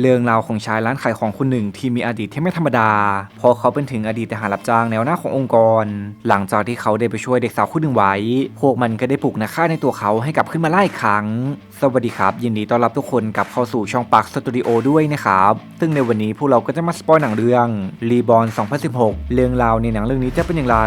เรื่องราวของชายร้านขายของคนหนึ่งที่มีอดีตที่ไม่ธรรมดา เพราะเขาเป็นถึงอดีตทหารรับจ้างแนวหน้าขององค์กร หลังจากที่เขาได้ไปช่วยเด็กสาวคนหนึ่งไว้ พวกมันก็ได้ปลุกนักฆ่าในตัวเขาให้กลับขึ้นมาไล่ครั้ง สวัสดีครับ ยินดีต้อนรับทุกคนกลับเข้าสู่ช่องปักสตูดิโอด้วยนะครับ ซึ่งในวันนี้พวกเราก็จะมาสปอยหนังเรื่องรีบอ n 2016 เรื่องราวในหนังเรื่องนี้จะเป็นอย่างไร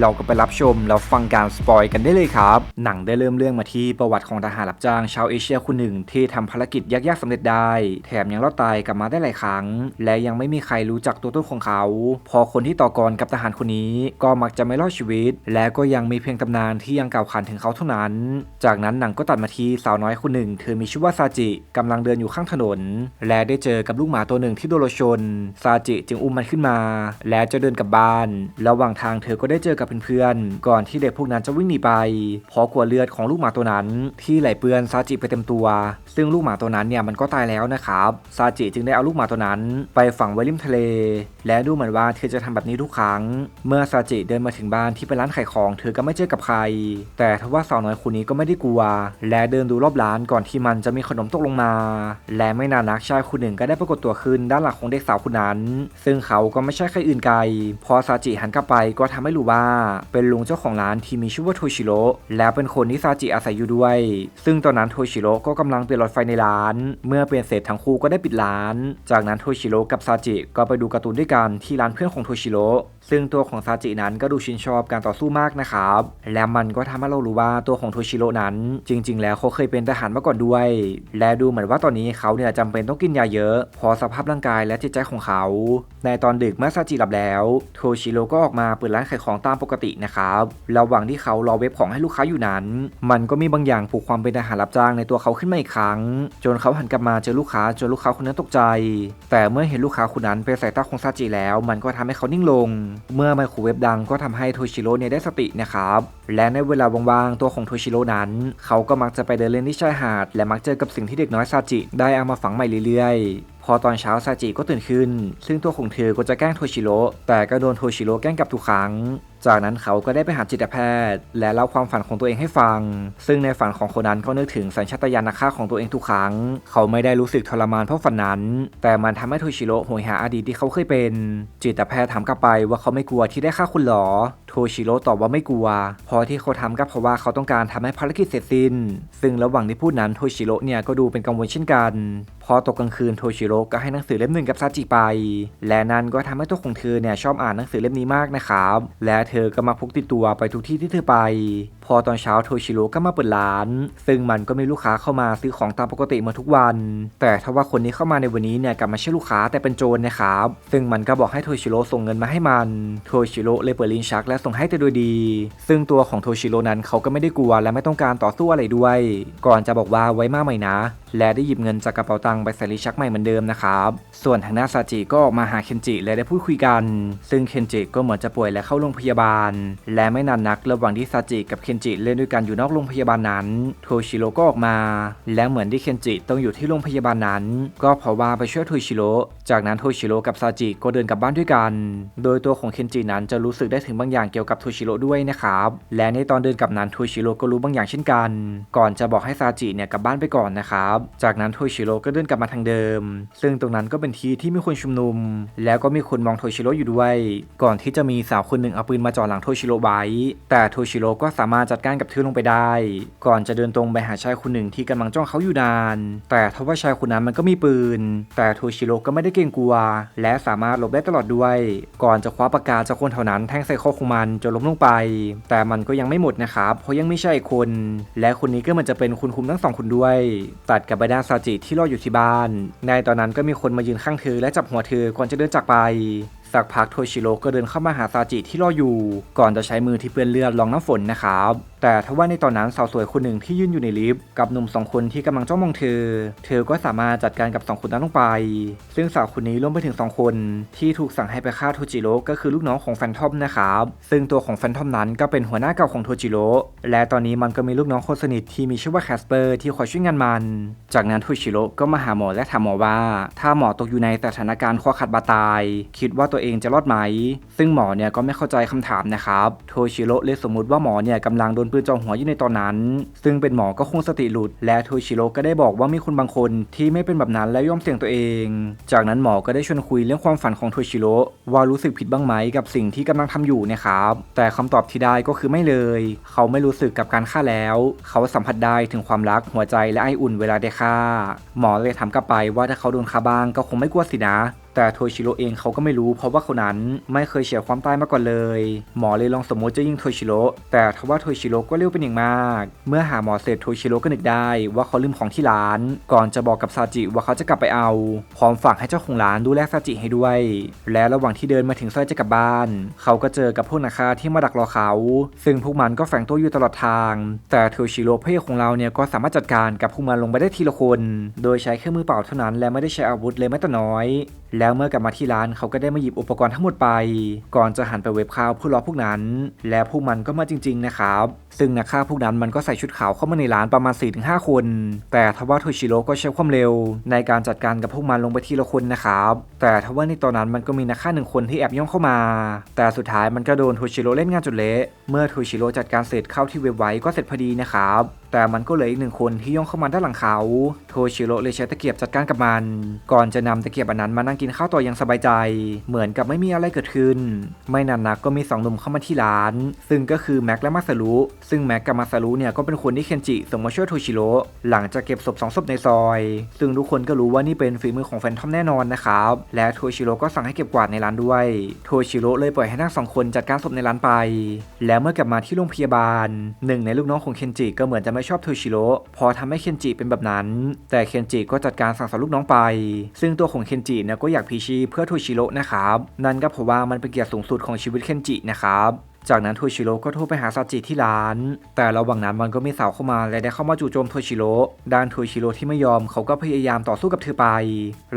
เราก็ไปรับชมแล้วฟังการสปอยกันได้เลยครับ หนังได้เริ่มเรื่องมาที่ประวัติของทหารรับจ้างชาวเอเชียคนหนึ่งที่ทำภารกิจยากๆสำเร็จได้ แถมยังรอดตายกลับมาได้หลายครั้ง และยังไม่มีใครรู้จักตัวตนของเขา พอคนที่ต่อกรกับทหารคนนี้ก็มักจะไม่รอดชีวิต และก็ยังมีเพียงตำนานที่ยังกล่าวขานถึงเขาเท่านั้น จากนั้นหนังก็ตัดมาที่สาวน้อยคนหนึ่ง เธอมีชื่อว่าซาจิกำลังเดินอยู่ข้างถนน และได้เจอกับลูกหมาตัวหนึ่งที่โดนรถชนซาจิจึงอุ้มมันขึ้นมา และจะเดินกลับบ้าน ระหว่างทางเธอก็ได้เจอกับเพื่อนๆก่อนที่เด็กพวกนั้นจะวิ่งหนีไปเพราะกลัวเลือดของลูกหมาตัวนั้น ที่ไหลเปื้อนซาจิไปเต็มตัว ซึ่งลูกหมาตัวนั้นเนี่ยมันก็ตายแล้วนะครับซาจิจึงได้เอาลูกหมาตัวนั้น ไปฝังไว้ริมทะเล และดูเหมือนว่าเธอจะทำแบบนี้ทุกครั้ง เมื่อซาจิเดินมาถึงบ้านที่เป็นร้านขายของ เธอก็ไม่เจอกับใคร แต่ทว่าสาวน้อยคนนี้ก็ไม่ได้กลัว และเดินดูรอบร้านก่อนที่มันจะมีขนมตกลงมา และไม่นานนักชายคนหนึ่งก็ได้ปรากฏตัวขึ้นด้านหลังของเด็กสาวคนนั้น ซึ่งเขาก็ไม่ใช่ใครอื่นไกล พอซาจิหันกลับไปก็ทำให้รู้ว่า เป็นลุงเจ้าของร้านที่มีชื่อว่าโทชิโร่และเป็นคนที่ซาจิอาศัยอยู่ด้วย ซึ่งตอนนั้นโทชิโร่ก็กำลังเปลี่ยนหลอดไฟในร้าน เมื่อเปลี่ยนเสร็จทั้งคู่ก็ได้ปิดร้าน จากนั้นโทชิโร่กับซาจิก็ไปดูการ์ตูนด้วยกันที่ร้านเพื่อนของโทชิโร่ซึ่งตัวของซาจินั้นก็ดูชื่นชอบการต่อสู้มากนะครับ และมันก็ทำให้เรารู้ว่าตัวของโทชิโร่นั้น จริง ๆ แล้วเขาเคยเป็นทหารมาก่อนด้วย และดูเหมือนว่าตอนนี้เขาเนี่ยจำเป็นต้องกินยาเยอะพราะสภาพร่างกายและจิตใจของเขา ในตอนดึกเมื่อซาจิหลับแล้ว โทชิโร่ก็ออกมาเปิดร้านขายของตามปกตินะครับระหว่างที่เขารอเว็บของให้ลูกค้าอยู่นั้น มันก็มีบางอย่างผูกความเป็นทหารรับจ้างในตัวเขาขึ้นมาอีกครั้ง จนเขาหันกลับมาเจอลูกค้าจนลูกค้าคนนั้นตกใจ แต่เมื่อเห็นลูกค้าคนนั้นเป็นสายตาของซาจิแล้ว มันก็ทำให้เขานิ่งลงเมื่อไมโครเวฟดังก็ทำให้โทชิโร่เนี่ยได้สตินะครับ และในเวลาว่างๆ ตัวของโทชิโร่นั้น เขาก็มักจะไปเดินเล่นที่ชายหาด และมักเจอกับสิ่งที่เด็กน้อยซาจิ ได้เอามาฝังใหม่เรื่อยๆ พอตอนเช้าซาจิก็ตื่นขึ้น ซึ่งตัวของเธอก็จะแกล้งโทชิโร่แต่ก็โดนโทชิโร่แกล้งกลับทุกครั้ง จากนั้นเขาก็ได้ไปหาจิตแพทย์ และเล่าความฝันของตัวเองให้ฟัง ซึ่งในฝันของคนนั้นก็นึกถึงสัญชาตญาณนักฆ่าของตัวเองทุกครั้ง เขาไม่ได้รู้สึกทรมานเพราะฝันนั้น แต่มันทำให้โทชิโร่โหยหาอดีตที่เขาเคยเป็น จิตแพทย์ถามกลับไปว่าเขาไม่กลัวที่ได้ฆ่าคุณหรอ โทชิโร่ตอบว่าไม่กลัวเพราะที่เขาทำก็เพราะว่าเขาต้องการทำให้ภารกิจเสร็จสิ้น ซึ่งระหว่างที่พูดนั้นโทชิโร่เนี่ยก็ดูเป็นกังวลเช่นกัน พอตกกลางคืนโทชิโร่ก็ให้หนังสือเล่มหนึ่งกับซาจิไป และนั่นก็ทำให้ตัวของเธอเนี่ยชอบอ่านหนังสือเล่มนี้มากนะครับ และเธเธอก็มาพกติดตัวไปทุกที่ที่เธอไป พอตอนเช้าโทชิโร่ก็มาเปิดร้าน ซึ่งมันก็มีลูกค้าเข้ามาซื้อของตามปกติเหมาทุกวัน แต่ถ้าว่าคนนี้เข้ามาในวันนี้เนี่ยกลับมาใช่ลูกค้าแต่เป็นโจรนะครับ ซึ่งมันก็บอกให้โทชิโร่ส่งเงินมาให้มันโทชิโร่เลยเปิดลิ้นชักและส่งให้แต่โดยดี ซึ่งตัวของโทชิโร่นั้นเขาก็ไม่ได้กลัวและไม่ต้องการต่อสู้อะไรด้วย ก่อนจะบอกว่าไว้มากใหม่นะ และได้หยิบเงินจากกระเป๋าตังค์ไปใส่ลิ้นชักใหม่เหมือนเดิมนะครับ ส่วนทางหน้าซาจิก็ออกมาหาเคนจิและได้พูดคุยกัน ซึ่งเคนจิก็เหมือนจะป่วยและเข้าโรงพยาบาลและไม่นานนักระหว่างที่ซาจิกับเคนจิเล่นด้วยกันอยู่นอกโรงพยาบาลนั้น โทชิโร่ก็ออกมา และเหมือนที่เคนจิต้องอยู่ที่โรงพยาบาลนั้น ก็เพราะว่าไปช่วยโทชิโร่จากนั้นโทชิโร่กับซาจิก็เดินกลับบ้านด้วยกัน โดยตัวของเคนจินั้นจะรู้สึกได้ถึงบางอย่างเกี่ยวกับโทชิโร่ด้วยนะครับ และในตอนเดินกลับนั้นโทชิโร่ก็รู้บางอย่างเช่นกัน ก่อนจะบอกให้ซาจิเนี่ยกลับบ้านไปก่อนนะครับ จากนั้นโทชิโร่ก็เดินกลับมาทางเดิม ซึ่งตรงนั้นก็เป็นที่ที่มีคนชุมนุม แล้วก็มีคนมองโทชิโร่อยู่ด้วย ก่อนที่จะมีสาวคนหนึ่งเอาปืนมาจ่อหลังโทชิโร่ไว้ แต่โทชิโร่ก็สามารถจัดการกับเธอลงไปได้ ก่อนจะเดินตรงไปหาชายคนหนึ่งที่กำลังจ้องเขาอยู่นาน แต่ทว่าชายคนนั้นมันก็มีปืน แต่โทชิโร่ก็ไม่ได้เกรงกลัว และสามารถหลบได้ตลอดด้วย ก่อนจะคว้าปากกาจากคนแถวนั้นแทงใส่คอของมันจนล้มลงไป แต่มันก็ยังไม่หมดนะครับเพราะยังไม่ใช่คน และคนนี้ก็มันจะเป็นคุณคุมทั้งสองคนด้วย ตัดกับใบหน้าซาจิที่รออยู่ที่บ้าน ในตอนนั้นก็มีคนมายืนข้างเธอและจับหัวเธอก่อนจะเดินจากไป สักพักโทชิโร่ก็เดินเข้ามาหาซาจิที่รออยู่ ก่อนจะใช้มือที่เปื้อนเลือดรองน้ำฝนนะครับ แต่ทว่าในตอนนั้นสาวสวยคนหนึ่งที่ยืนอยู่ในลิฟต์กับหนุ่มสองคนที่กำลังจ้องมองเธอ เธอก็สามารถจัดการกับสองคนนั้นลงไป ซึ่งสาวคนนี้รวมไปถึงสองคนที่ถูกสั่งให้ไปฆ่าโทจิโร่ก็คือลูกน้องของแฟนทอมนะครับซึ่งตัวของแฟนทอมนั้นก็เป็นหัวหน้าเก่าของโทจิโร่และตอนนี้มันก็มีลูกน้องคนสนิทที่มีชื่อว่าแคสเปอร์ที่คอยช่วยงานมัน จากนั้นโทชิโร่ก็มาหาหมอและถามหมอว่า ถ้าหมอตกอยู่ในสถานการณ์คอขาดบาดตาย คิดว่าตัวเองจะรอดไหม ซึ่งหมอเนี่ยก็ไม่เข้าใจคำถามนะครับ โทชิโร่เลยสมมติว่าหมอเนี่ยกำลังโดนปืนจ่อหัวอยู่ในตอนนั้น ซึ่งเป็นหมอก็คงสติหลุด และโทชิโร่ก็ได้บอกว่ามีคนบางคนที่ไม่เป็นแบบนั้นและย่อมเสี่ยงตัวเอง จากนั้นหมอก็ได้ชวนคุยเรื่องความฝันของโทชิโร่ว่ารู้สึกผิดบ้างไหมกับสิ่งที่กำลังทำอยู่นะครับ แต่คำตอบที่ได้ก็คือไม่เลย เขาไม่รู้สึกกับการฆ่าแล้ว เขาสัมผัสได้ถึงความรักหัวใจและไออุ่นเวลาได้ฆ่า หมอเลยถามกลับไปว่าถ้าเขาโดนฆ่าบ้างก็คงไม่กลัวสินะ แต่โทชิโร่เองเขาก็ไม่รู้เพราะว่าเขานั้นไม่เคยเฉียดความตายมาก่อนเลย หมอเลยลองสมมติจะยิงโทชิโร่แต่ทว่าโทชิโร่ก็เร็วเป็นอย่างมาก เมื่อหาหมอเสร็จโทชิโร่ก็นึกได้ว่าเขาลืมของที่ร้าน ก่อนจะบอกกับซาจิว่าเขาจะกลับไปเอาพร้อมฝากให้เจ้าของร้านดูแลซาจิให้ด้วย และระหว่างที่เดินมาถึงซอยจะกลับบ้าน เขาก็เจอกับพวกนักฆ่าที่มาดักรอเขา ซึ่งพวกมันก็แฝงตัวอยู่ตลอดทาง แต่โทชิโร่พระเอกของเราเนี่ยก็สามารถจัดการกับพวกมันลงไปได้ทีละคน โดยใช้แค่มือเปล่าเท่านั้นและไม่ได้ใช้อาวุธเลยแม้แต่น้อย แล้วเมื่อกลับมาที่ร้านเขาก็ได้มาหยิบอุปกรณ์ทั้งหมดไป ก่อนจะหันไปเว็บข่าวเพื่อรอพวกนั้น และพวกมันก็มาจริง ๆ นะครับ ซึ่งนักฆ่าพวกนั้นมันก็ใส่ชุดขาวเข้ามาในร้านประมาณ 4-5 คน แต่ทว่าโทชิโร่ก็ใช้ความเร็ว ในการจัดการกับพวกมันลงไปทีละคนนะครับ แต่ทว่าในตอนนั้นมันก็มีนักฆ่าหนึ่งคนที่แอบย่องเข้ามา แต่สุดท้ายมันก็โดนโทชิโร่เล่นงานจนเละ เมื่อโทชิโร่จัดการเสร็จเข้าที่เว็บไว้ก็เสร็จพอดีนะครับ แต่มันก็เหลืออีกหนึ่งคนที่ย่องเข้ามาด้านหลังเขา โทชิโร่เลยใช้ตะเกียบจัดการกับมัน ก่อนจะนำตะเกียบอันนั้นมานั่งกินข้าวต่ออย่างสบายใจ เหมือนกับไม่มีอะไรเกิดขึ้น ไม่นานนักก็มีสองหนุ่มเข้ามาที่ร้าน ซึ่งก็คือแม็กและมาซารุซึ่งแม็กกับมาซารุเนี่ยก็เป็นคนที่เคนจิส่งมาช่วยโทชิโร่หลังจากเก็บศพสองศพในซอย ซึ่งทุกคนก็รู้ว่านี่เป็นฝีมือของแฟนทอมแน่นอนนะครับ และโทชิโร่ก็สั่งให้เก็บกวาดในร้านด้วย โทชิโร่เลยปล่อยให้ทั้งสองคนจัดการศพในร้านไป แล้วเมื่อกลับมาที่โรงพยาบาลหนึ่งในลูกน้องของเคนจิก็เหมือนจะไม่ชอบโทชิโร่พอทำให้เคนจิเป็นแบบนั้น แต่เคนจิก็จัดการสั่งสอนลูกน้องไป ซึ่งตัวของเคนจิเนี่ยก็อยากพีชีเพื่อโทชิโร่นะครับ นั่นก็เพราะว่ามันเป็นเกียรติสูงสุดของชีวิตเคนจินะครับ จากนั้นโทชิโร่ก็โทรไปหาซาจิที่ร้าน แต่ระหว่างนั้นมันก็มีสาวเข้ามาและได้เข้ามาจู่โจมโทชิโร่ด้านโทชิโร่ที่ไม่ยอมเขาก็พยายามต่อสู้กับเธอไป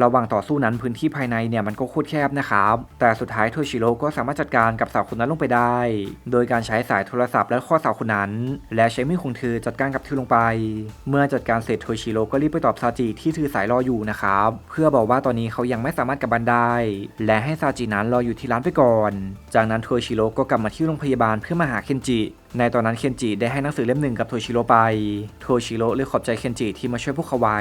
ระหว่างต่อสู้นั้นพื้นที่ภายในเนี่ยมันก็โคตรแคบนะครับ แต่สุดท้ายโทชิโร่ก็สามารถจัดการกับสาวคนนั้นลงไปได้ โดยการใช้สายโทรศัพท์และข้อสาวคนนั้น และใช้มีดของเธอจัดการกับเธอลงไป เมื่อจัดการเสร็จโทชิโร่ก็รีบไปตอบซาจิที่ถือสายรออยู่นะครับเพื่อบอกว่าตอนนี้เขายังไม่สามารถกลับบ้านได้ และให้ซาจินั้นรออยู่ที่ร้านไปก่อน จากนั้นโทชิโร่ก็กลับมาที่โรงพยาบาลเพื่อมาหาเคนจิในตอนนั้นเคนจิได้ให้หนังสือเล่มหนึ่งกับโทชิโร่ไป โทชิโร่เลยขอบใจเคนจิที่มาช่วยพวกเขาไว้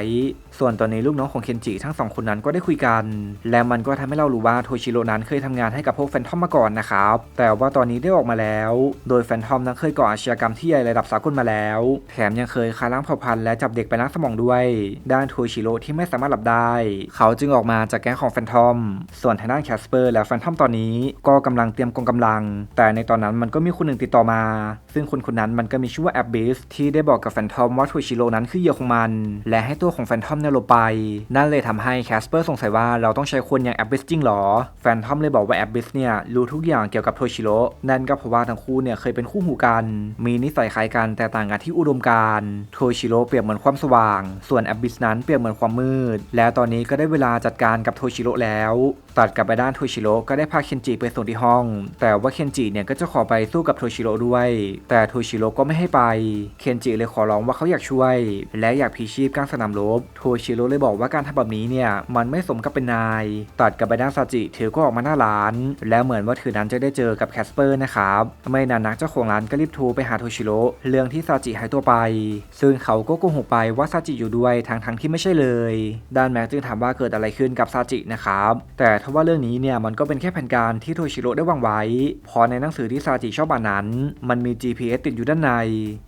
ส่วนตอนนี้ลูกน้องของเคนจิทั้งสองคนนั้นก็ได้คุยกัน และมันก็ทำให้เรารู้ว่าโทชิโร่นั้นเคยทำงานให้กับพวกแฟนทอมมาก่อนนะครับ แต่ว่าตอนนี้ได้ออกมาแล้ว โดยแฟนทอมนั้นเคยก่ออาชญากรรมที่ใหญ่ระดับสากลมาแล้ว แถมยังเคยฆ่าล้างเผ่าพันธุ์และจับเด็กไปล้างสมองด้วย ด้านโทชิโร่ที่ไม่สามารถหลับได้ เขาจึงออกมาจากแก๊งของแฟนทอม ส่วนทางด้านแคสเปอร์และแฟนทอมตอนนี้ ก็กำลังเตรียมกองกำลัง แต่ในตอนนั้นมันก็มีคนหนึ่งติดต่อมาซึ่งคนคนนั้นมันก็มีชื่อว่าแอบบิสที่ได้บอกกับแฟนทอมว่าโทชิโร่นั้นคือเหยื่อของมัน และให้ตัวของแฟนทอมเนี่ยหลบไป นั่นเลยทำให้แคสเปอร์สงสัยว่าเราต้องใช้คนอย่างแอบบิสจริงหรอ แฟนทอมเลยบอกว่าแอบบิสเนี่ยรู้ทุกอย่างเกี่ยวกับโทชิโร่นั่นก็เพราะว่าทั้งคู่เนี่ยเคยเป็นคู่หูกัน มีนิสัยคล้ายกันแต่ต่างกันที่อุดมการณ์โทชิโร่เปรียบเหมือนความสว่าง ส่วนแอบบิสนั้นเปรียบเหมือนความมืด และตอนนี้ก็ได้เวลาจัดการกับโทชิโร่แล้วตัดกลับไปด้านโทชิโร่ก็ได้พาเคนจิไปส่งที่ห้อง แต่ว่าเคนจิเนี่ยก็จะขอไปสู้กับโทชิโร่ด้วยแต่โทชิโร่ก็ไม่ให้ไป เคนจิเลยขอร้องว่าเขาอยากช่วย และอยากพีชีพกลางสนามรบ โทชิโร่เลยบอกว่าการทำแบบนี้เนี่ยมันไม่สมกับเป็นนาย ตัดกับไปด้านซาจิเธอก็ออกมาหน้าร้าน แล้วเหมือนว่าเธอนั้นจะได้เจอกับแคสเปอร์นะครับ ไม่นานนักเจ้าของร้านก็รีบโทรไปหาโทชิโร่เรื่องที่ซาจิหายตัวไป ซึ่งเขาก็โกหกไปว่าซาจิอยู่ด้วยทั้งทั้งที่ไม่ใช่เลย ด้านแม็กจึงถามว่าเกิดอะไรขึ้นกับซาจินะครับ แต่ทว่าเรื่องนี้เนี่ยมันก็เป็นแค่แผนการที่โทชิโร่ได้วางไว้ พอในหนังสือที่ซาจิชอบอ่านนั้น มันมี GPS ติดอยู่ด้านใน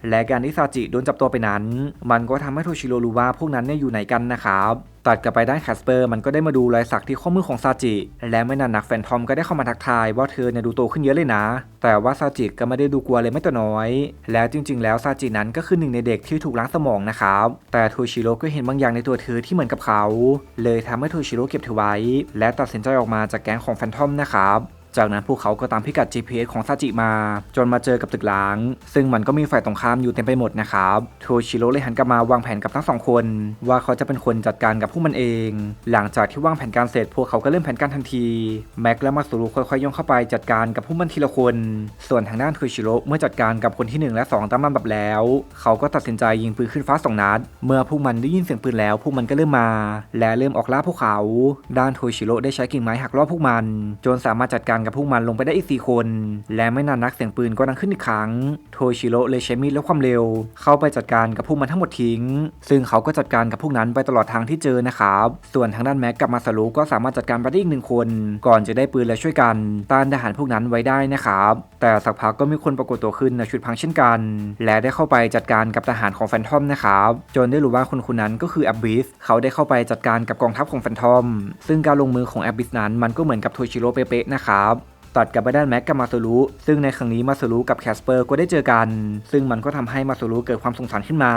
และการที่ซาจิโดนจับตัวไปนั้น มันก็ทำให้โทชิโร่รู้ว่าพวกนั้นเนี่ยอยู่ไหนกันนะครับตัดกลับไปด้านแคสเปอร์มันก็ได้มาดูรอยสักที่ข้อมือของซาจิ และไม่นานนักแฟนทอมก็ได้เข้ามาทักทายว่าเธอเนี่ยดูโตขึ้นเยอะเลยนะ แต่ว่าซาจิก็ไม่ได้ดูกลัวเลยไม่ตัวน้อย แล้วจริง ๆ แล้วซาจินั้นก็คือหนึ่งในเด็กที่ถูกล้างสมองนะครับ แต่โทชิโร่ก็เห็นบางอย่างในตัวเธอที่เหมือนกับเขา เลยทำให้โทชิโร่เก็บเธอไว้ และตัดสินใจออกมาจากแก๊งของแฟนทอมนะครับ จากนั้นพวกเขาก็ตามพิกัด GPS ของซาจิมา จนมาเจอกับตึกล้าง ซึ่งมันก็มีฝ่ายตรงข้ามอยู่เต็มไปหมดนะครับโทชิโร่เลยหันกลับมาวางแผนกับทั้งสองคน ว่าเขาจะเป็นคนจัดการกับพวกมันเอง หลังจากที่วางแผนการเสร็จพวกเขาก็เริ่มแผนการทันทีแม็กและมาสุรุค่อยๆย่องเข้าไปจัดการกับพวกมันทีละคน ส่วนทางด้านโทชิโร่เมื่อจัดการกับคนที่หนึ่งและสองตามลำดับแล้ว เขาก็ตัดสินใจยิงปืนขึ้นฟ้าสองนัด เมื่อพวกมันได้ยินเสียงปืนแล้ว พวกมันก็เริ่มมา และเริ่มออกล่าพวกเขา ด้านโทชิโร่ได้ใช้กิ่งไม้หักล่อพวกมัน จนสามารถจัดการกับพวกมันลงไปได้อีกสี่คน และไม่นานนักเสียงปืนก็ดังขึ้นอีกครั้ง โทชิโร่เลยใช้มีดและความเร็ว เข้าไปจัดการกับพวกมันทั้งหมดทิ้ง ซึ่งเขาก็จัดการกับพวกนั้นไปตลอดทางที่เจอนะครับ ส่วนทางด้านแม็กกับมาซารุก็สามารถจัดการไปได้อีกหนึ่งคน ก่อนจะได้ปืนและช่วยกันต้านทหารพวกนั้นไว้ได้นะครับ แต่สักพักก็มีคนปรากฏตัวขึ้นในชุดพังเช่นกัน และได้เข้าไปจัดการกับทหารของแฟนทอมนะครับจนได้รู้ว่าคนคนนั้นก็คือแอบบิสเขาได้เข้าไปจัดการกับกองทัพของแฟนทอม ซึ่งการลงมือของแอบบิสนั้นมันก็เหมือนกับโทชิโร่เป๊ะๆนะครับ ตัดกับไปด้านแม็กกับมาซูรุซึ่งในครั้งนี้มาซูรุกับแคสเปอร์ก็ได้เจอกัน ซึ่งมันก็ทำให้มาซูรุเกิดความสงสารขึ้นมา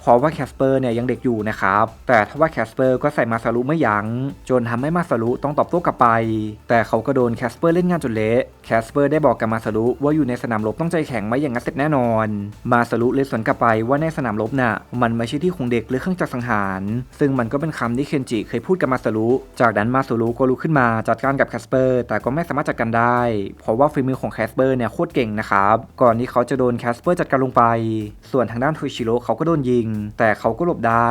เพราะว่าแคสเปอร์เนี่ยยังเด็กอยู่นะครับแต่ทว่าแคสเปอร์ก็ใส่มาซูรุไม่ยัง้งจนทำให้มาซูรุต้องตอบโต้กลับไป แต่เขาก็โดนแคสเปอร์เล่นงานจนเละแคสเปอร์ได้บอกกับมาซูรุว่าอยู่ในสนามรบต้องใจแข็งไม่อย่างนั้นเสร็จแน่นอน มาซูรุเลยสวนกลับไปว่าในสนามรบน่ะมันไม่ใช่ที่ของเด็กหรือเครื่องจักรสังหาร ซึ่งมันก็เป็นคำที่เคนจิเคยพูดกับมาซูรุจากนั้นมาซูรุก็ลุกขึ้นมาจัดการกับแคสเปอร์แต่ก็ไม่สามารถจัดการได้เพราะว่าฝีมือของแคสเปอร์เนี่ยโคตรเก่งนะครับก่อนที่เขาจะโดนแคสเปอร์จัดการลงไป ส่วนทางด้านโทชิโร่เขาก็โดนยิง แต่เขาก็หลบได้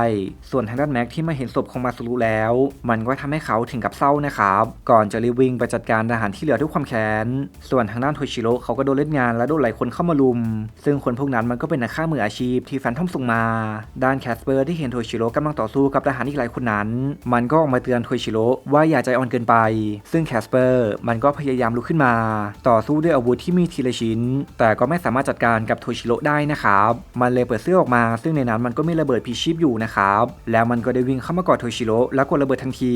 ส่วนทางด้านแม็กที่มาเห็นศพของมาซูรุแล้ว มันก็ทำให้เขาถึงกับเศร้านะครับก่อนจะรีบวิ่งไปจัดการทหารที่เหลือด้วยความแค้นส่วนทางด้านโทชิโร่เขาก็โดนเล่นงานและโดนหลายคนเข้ามาลุม ซึ่งคนพวกนั้นมันก็เป็นนักฆ่ามืออาชีพที่แฟนทอมส่งมา ด้านแคสเปอร์ที่เห็นโทชิโร่กำลังต่อสู้กับทหารอีกหลายคนนั้น มันก็ออกมาเตือนโทชิโร่ว่าอย่าใจอ่อนเกินไป ซึ่งแคสเปอร์มันก็พยายามลุกขึ้นมา ต่อสู้ด้วยอาวุธที่มีทีละชิ้น แต่ก็ไม่สามารถจัดการกับโทชิโร่ได้นะครับ มันเลยเปิดเสื้อออกมา ซึ่งในนั้นมันก็มีระเบิดพีชีพอยู่นะครับ แล้วมันก็ได้วิ่งเข้ามากอดโทชิโร่แล้วกดระเบิดทันที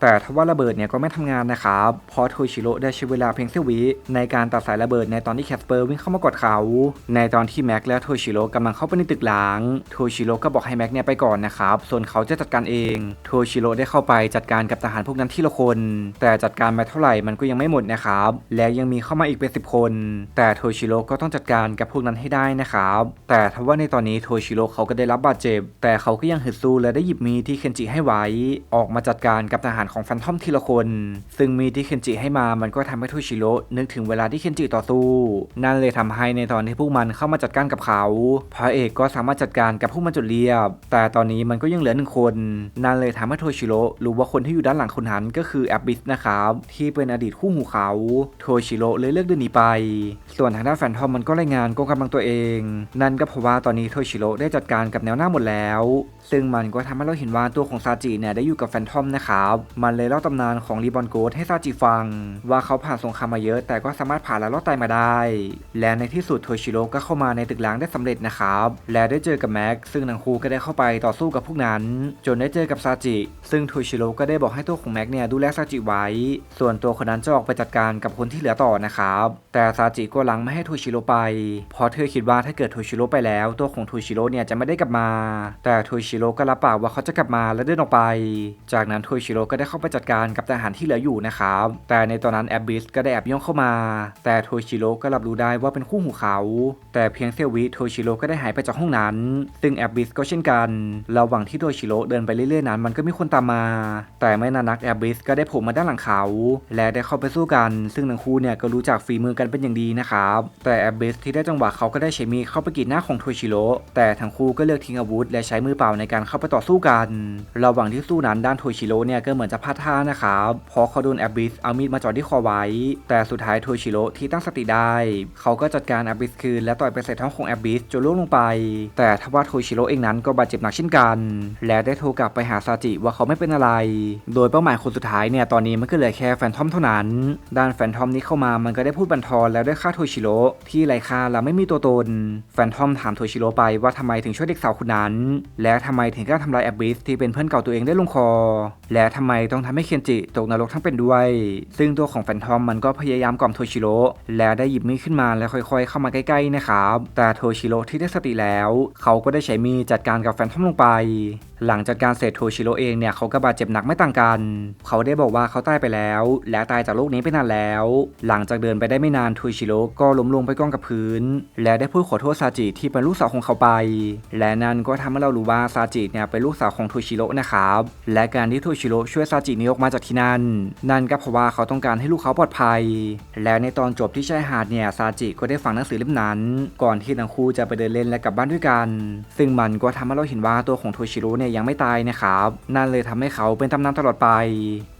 แต่ทว่าระเบิดเนี่ยก็ไม่ทำงานนะครับ เพราะโทชิโร่ได้ใช้เวลาเพียงเสี้ยววิในการตัดสายระเบิดในตอนที่แคสเปอร์วิ่งเข้ามากอดเขา ในตอนที่แม็กและโทชิโร่กำลังเข้าไปในตึกล้าง โทชิโร่ก็บอกให้แม็กเนี่ยไปก่อนนะครับ ส่วนเขาจะจัดการเอง โทชิโร่ได้เข้าไปจัดการกับทหารพวกนั้นที่ละคน แต่จัดการไปเท่าไหร่มันก็ยังไม่หมดนะครับและยังมีเข้ามาอีกเป็นสิบคน แต่โทชิโร่ก็ต้องจัดการกับพวกนั้นให้ได้นะครับ แต่ทว่าในตอนนี้โทชิโร่เขาก็ได้รับบาดเจ็บ แต่เขาก็ยังฮึดสู้และได้หยิบมีดที่เคนจิให้ไว้ ออกมาจัดการกับทหารของแฟนทอมทีละคน ซึ่งมีดที่เคนจิให้มามันก็ทำให้โทชิโร่นึกถึงเวลาที่เคนจิต่อสู้ นั่นเลยทำให้ในตอนที่พวกมันเข้ามาจัดการกับเขาพระเอกก็สามารถจัดการกับพวกมันจนเรียบ แต่ตอนนี้มันก็ยังเหลือหนึ่งคน นั่นเลยทำให้โทชิโร่รู้ว่าคนที่อยู่ด้านหลังคนนั้นก็คือแอบบิสนะครับที่เป็นอดีตคู่หูเขาโทชิโร่เลยเลือกเดินหนีไป ส่วนทางด้านแฟนทอมมันก็รายงานกองกำลังตัวเอง นั่นก็เพราะว่าตอนนี้โทชิโร่ได้จัดการกับแนวหน้าหมดแล้ว ซึ่งมันก็ทำให้เราเห็นว่าตัวของซาจิเนี่ยได้อยู่กับแฟนทอมนะครับมันเลยเล่าตำนานของรีบอนโกดให้ซาจิฟัง ว่าเขาผ่านสงครามมาเยอะ แต่ก็สามารถผ่านและรอดตายมาได้ และในที่สุดโทชิโร่ก็เข้ามาในตึกล้างได้สำเร็จนะครับและได้เจอกับแม็กซึ่งทั้งคู่ก็ได้เข้าไปต่อสู้กับพวกนั้น จนได้เจอกับซาจิซึ่งโทชิโร่ก็ได้บอกให้ตัวของแม็กเนี่ยดูแลซาจิไว้ ส่วนตัวคนนั้นจะออกไปจัดการกับคนที่เหลือต่อนะครับแต่ซาจิก็ลังไม่ให้โทชิโร่ไปเพราะเธอคิดว่าถ้าเกิดโทชิโร่ไปแล้ว ตัวของโทชิโร่เนี่ยจะไม่ได้กลับมา แต่โทชิโร่ก็รับปากว่าเขาจะกลับมาและเดินออกไป จากนั้นโทชิโร่ก็ได้เข้าไปจัดการกับทหารที่เหลืออยู่นะครับแต่ในตอนนั้นแอบบิสก็ได้แอบย่องเข้ามา แต่โทชิโร่ก็รับรู้ได้ว่าเป็นคู่หูเขา แต่เพียงเสี้ยววิโทชิโร่ก็ได้หายไปจากห้องนั้น ซึ่งแอบบิสก็เช่นกันระหว่างที่โทชิโร่เดินไปเรื่อยๆนั้น มันก็มีคนตามมา แต่ไม่นานนักแอบบิสก็ได้โผล่มาด้านหลังเขา และได้เข้าไปสู้กัน ซึ่งทั้งคู่เนี่ยก็รู้จักฝีมือกันเป็นอย่างดีนะครับแต่แอบบิสที่ได้จังหวะเขาก็ได้ใช้มีดเข้าไปกรีดหน้าของโทชิโร่แต่ทั้งคู่ก็เลือกทิ้งอาวุธและใช้มือเปล่าในการเข้าไปต่อสู้กัน ระหว่างที่สู้นั้นด้านโทชิโร่เนี่ยก็เหมือนจะพลาดท่านะครับเพราะเขาโดนแอบบิสเอามีดมาจ่อที่คอไว้ แต่สุดท้ายโทชิโร่ที่ตั้งสติได้ เขาก็จัดการแอบบิสคืนและต่อยไปใส่ท้องของแอบบิสจนล่วงลงไป แต่ทว่าโทชิโร่เองนั้นก็บาดเจ็บหนักเช่นกัน และได้โทรกลับไปหาซาจิว่าเขาไม่เป็นอะไร โดยเป้าหมายคนสุดท้ายเนี่ยตอนนี้มันก็เหลือแค่แฟนทอมเท่านั้น ด้านแฟนทอมนี้เข้ามามันก็ได้พูดบันทอนแล้วได้ฆ่าโทชิโร่ที่ไร้ค่าและไม่มีตัวตน แฟนทอมถามโทชิโร่ไปว่าทำไมถึงช่วยเด็กสาวคนนั้น และทำไมไมถึงกล้าทำลายแอบบิสที่เป็นเพื่อนเก่าตัวเองได้ลงคอ และทำไมต้องทำให้เคนจิตกนรกทั้งเป็นด้วย ซึ่งตัวของแฟนทอมมันก็พยายามกล่อมโทชิโร่และได้หยิบมีดขึ้นมาแล้วค่อยๆ เข้ามาใกล้ๆนะครับแต่โทชิโร่ที่ได้สติแล้ว เขาก็ได้ใช้มีดจัดการกับแฟนทอมลงไป หลังจากการเสร็จโทชิโร่เองเนี่ยเขาก็บาดเจ็บหนักไม่ต่างกัน เขาได้บอกว่าเขาตายไปแล้ว และตายจากโลกนี้ไปนานแล้ว หลังจากเดินไปได้ไม่นานโทชิโร่ก็ล้มลงไปกองกับพื้น และได้พูดขอโทษซาจิที่เป็นลูกสาวของเขาไป และนั่นก็ทำให้เรารู้ว่าซาจิเนี่ยเป็นลูกสาวของโทชิโร่นะครับ และการที่โทชิโร่ช่วยซาจินี้ออกมาจากที่นั่น นั่นก็เพราะว่าเขาต้องการให้ลูกเขาปลอดภัย และในตอนจบที่ชายหาดเนี่ยซาจิก็ได้ฟังหนังสือเล่มนั้น ก่อนที่ทั้งคู่จะไปเดินเล่นและกลับบ้านด้วยกัน ซึ่งมันก็ทำให้เราเห็นว่าตัวของโทชิโร่เนี่ยยังไม่ตายนะครับ นั่นเลยทำให้เขาเป็นตำนานตลอดไป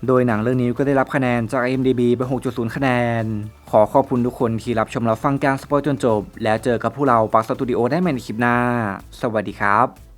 โดยหนังเรื่องนี้ก็ได้รับคะแนนจาก IMDb ไป 6.0 คะแนน ขอขอบคุณทุกคนที่รับชมและฟังการสปอยจนจบ แล้วเจอกับพวกเราปักสตูดิโอได้ใหม่ในคลิปหน้า สวัสดีครับ